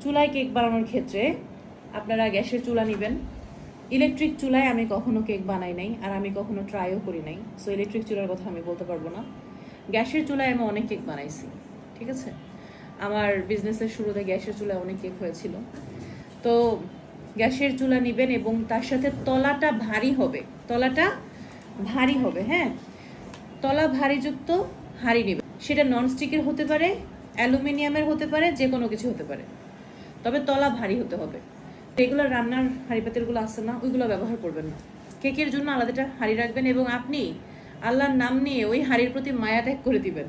চুলায় কেক বানানোর ক্ষেত্রে আপনারা গ্যাসের চুলা নেবেন। ইলেকট্রিক চুলায় আমি কখনো কেক বানাই নাই আর আমি কখনো ট্রাইও করি নাই। সো ইলেকট্রিক চুলার কথা আমি বলতে পারব না। গ্যাসের চুলায় আমি অনেক কেক বানাইছি, ঠিক আছে? আমার বিজনেসের শুরুতে গ্যাসের চুলায় অনেক কেক হয়েছিল। তো, গ্যাসের চুলা নেবেন এবং তার সাথে তলাটা ভারী হবে। তলাটা ভারী হবে হ্যাঁ? তলা ভারীযুক্ত হাঁড়ি নেবেন। সেটা ননস্টিকের হতে পারে, অ্যালুমিনিয়ামের হতে পারে যে কোনো কিছু হতে পারে। তবে তলা ভারী হতে হবে। রেগুলার রান্নার হাঁড়ি পাতিলগুলো আছে না, ওইগুলো ব্যবহার করবেন না। কেকের জন্য আলাদাটা হাঁড়ি রাখবেন এবং আপনি আল্লাহর নাম নিয়ে ওই হাঁড়ির প্রতি মায়া ত্যাগ করে দিবেন।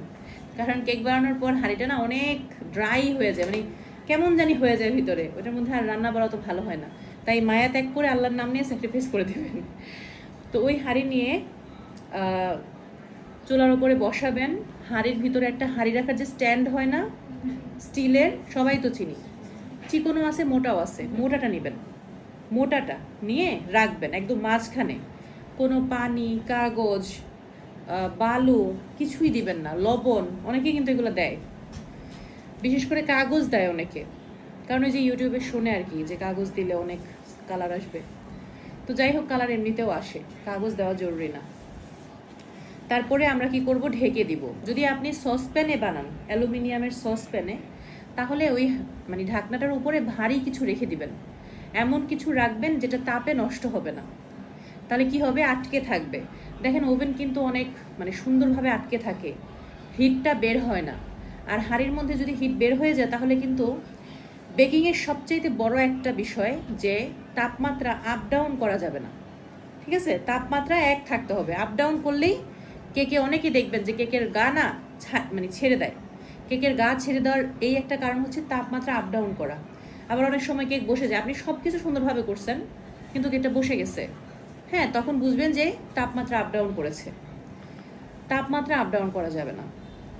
কারণ কেক বানানোর পর হাঁড়িটা না অনেক ড্রাই হয়ে যায় মানে কেমন জানি হয়ে যায় ভিতরে। ওটার মধ্যে আর রান্না বাড়া তো ভালো হয় না। তাই মায়া ত্যাগ করে আল্লাহর নাম নিয়ে স্যাক্রিফাইস করে দেবেন। তো ওই হাঁড়ি নিয়ে চুলার উপরে বসাবেন। হাঁড়ির ভিতরে একটা হাঁড়ি রাখার যে স্ট্যান্ড হয় না, স্টিলের, সবাই তো চিনি। চিকনও আছে, মোটাও আছে। মোটাটা নেবেন। মোটাটা নিয়ে রাখবেন একদম মাঝখানে। কোনো পানি, কাগজ বালু কিছুই দিবেন না। লবণ অনেকে কিন্তু এগুলো দেয়। বিশেষ করে কাগজ দেয় অনেকে। কারণ ওই যে ইউটিউবে শোনে আর কি যে কাগজ দিলে অনেক কালার আসবে। তো যাই হোক, কালার এমনিতেও আসে। কাগজ দেওয়া জরুরি না। তারপরে আমরা কি করব? ঢেকে দিব। যদি আপনি সসপ্যানে বানান, অ্যালুমিনিয়ামের সসপ্যানে তাহলে ওই মানে ঢাকনাটার উপরে ভারী কিছু রেখে দিবেন। এমন কিছু রাখবেন যেটা তাপে নষ্ট হবে না। তাহলে কি হবে? আটকে থাকবে। দেখেন ওভেন কিন্তু অনেক মানে সুন্দরভাবে আটকে থাকে। হিটটা বের হয় না। আর হাঁড়ির মধ্যে যদি হিট বের হয়ে যায়, তাহলে কিন্তু বেকিংয়ের সবচেয়ে বড় একটা বিষয় যে তাপমাত্রা আপ ডাউন করা যাবে না। ঠিক আছে? তাপমাত্রা এক থাকতে হবে। আপ ডাউন করলেই কেকে অনেকে দেখবেন যে কেকের গা না মানে ছেড়ে দেয়। কেকের গা ছেড়ে দেওয়ার এই একটা কারণ হচ্ছে তাপমাত্রা আপ ডাউন করা। আবার অনেক সময় কেক বসে যায়। আপনি সব কিছু সুন্দরভাবে করছেন, কিন্তু কেকটা বসে গেছে। হ্যাঁ তখন বুঝবেন যে তাপমাত্রা আপ ডাউন করেছে। তাপমাত্রা আপ ডাউন করা যাবে না।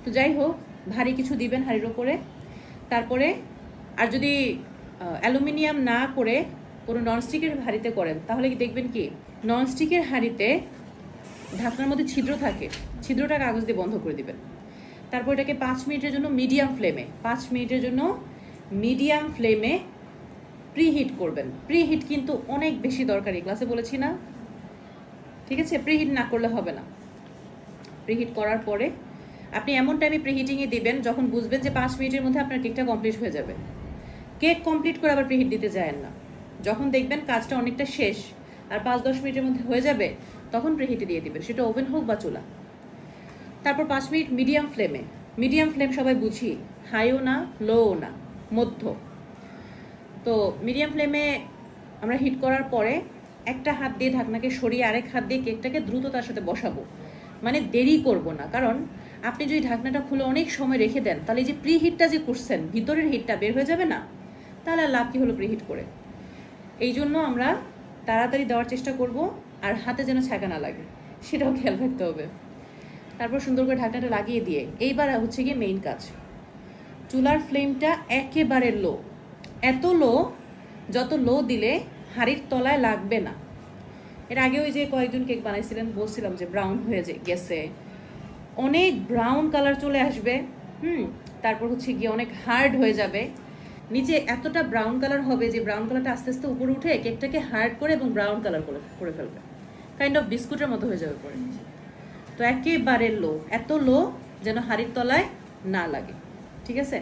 তো যাই হোক, ভারী কিছু দিবেন হাড়ির ওপরে। তারপরে, আর যদি অ্যালুমিনিয়াম না করে কোনো ননস্টিকের হাঁড়িতে করেন, তাহলে কি দেখবেন কি? ননস্টিকের হাঁড়িতে ঢাকনার মধ্যে ছিদ্র থাকে। ছিদ্রটা কাগজ দিয়ে বন্ধ করে দিবেন। তারপর এটাকে পাঁচ মিনিটের জন্য মিডিয়াম ফ্লেমে, পাঁচ মিনিটের জন্য মিডিয়াম ফ্লেমে প্রিহিট করবেন। প্রিহিট কিন্তু অনেক বেশি দরকারি ক্লাসে বলেছি না? ঠিক আছে? প্রিহিট না করলে হবে না। প্রিহিট করার পরে আপনি এমন টাইমে প্রিহিটিংয়ে দিবেন যখন বুঝবেন যে পাঁচ মিনিটের মধ্যে আপনার কেকটা কমপ্লিট হয়ে যাবে। কেক কমপ্লিট করে আবার প্রিহিট দিতে যায় না। যখন দেখবেন কাজটা অনেকটা শেষ আর পাঁচ দশ মিনিটের মধ্যে হয়ে যাবে, তখন প্রিহিটে দিয়ে দিবেন। সেটা ওভেন হোক বা চুলা। তারপর পাঁচ মিনিট মিডিয়াম ফ্লেমে। মিডিয়াম ফ্লেম সবাই বুঝি, হাইও না, লোও না, মধ্য। তো মিডিয়াম ফ্লেমে আমরা হিট করার পরে একটা হাত দিয়ে ঢাকনাকে সরিয়ে আরেক হাত দিয়ে কেকটাকে দ্রুত তার সাথে বসাবো। মানে দেরি করব না, কারণ আপনি যদি ঢাকনাটা খুলে অনেক সময় রেখে দেন, তাহলে যে প্রি হিটটা যে করছেন, ভিতরের হিটটা বের হয়ে যাবে না? তাহলে আর লাভ কি হলো প্রি হিট করে? এই জন্য আমরা তাড়াতাড়ি দেওয়ার চেষ্টা করব, আর হাতে যেন ছাকা না লাগে, সেটাও খেয়াল রাখতে হবে। তারপর সুন্দর করে ঢাকনাটা লাগিয়ে দিয়ে, এইবার হচ্ছে গিয়ে মেইন কাজ। চুলার ফ্লেমটা একেবারে লো এত লো যত লো দিলে হাড়ির তলায় লাগবে না। এর আগে ওই যে কয়েকজন কেক বানাইছিলেন, বলছিলাম যে ব্রাউন হয়ে যে গেছে। অনেক ব্রাউন কালার চলে আসবে, হুম, তারপর হচ্ছে গিয়ে অনেক হার্ড হয়ে যাবে। নিচে এতটা ব্রাউন কালার হবে যে ব্রাউন কালারটা আস্তে আস্তে উপরে উঠে কেকটাকে হার্ড করে এবং ব্রাউন কালার করে করে ফেলবে। কাইন্ড অফ বিস্কুটের মতো হয়ে যাবে পরে। তো একেবারে লো এত লো যেন হাড়ির তলায় না লাগে। ঠিক আছে?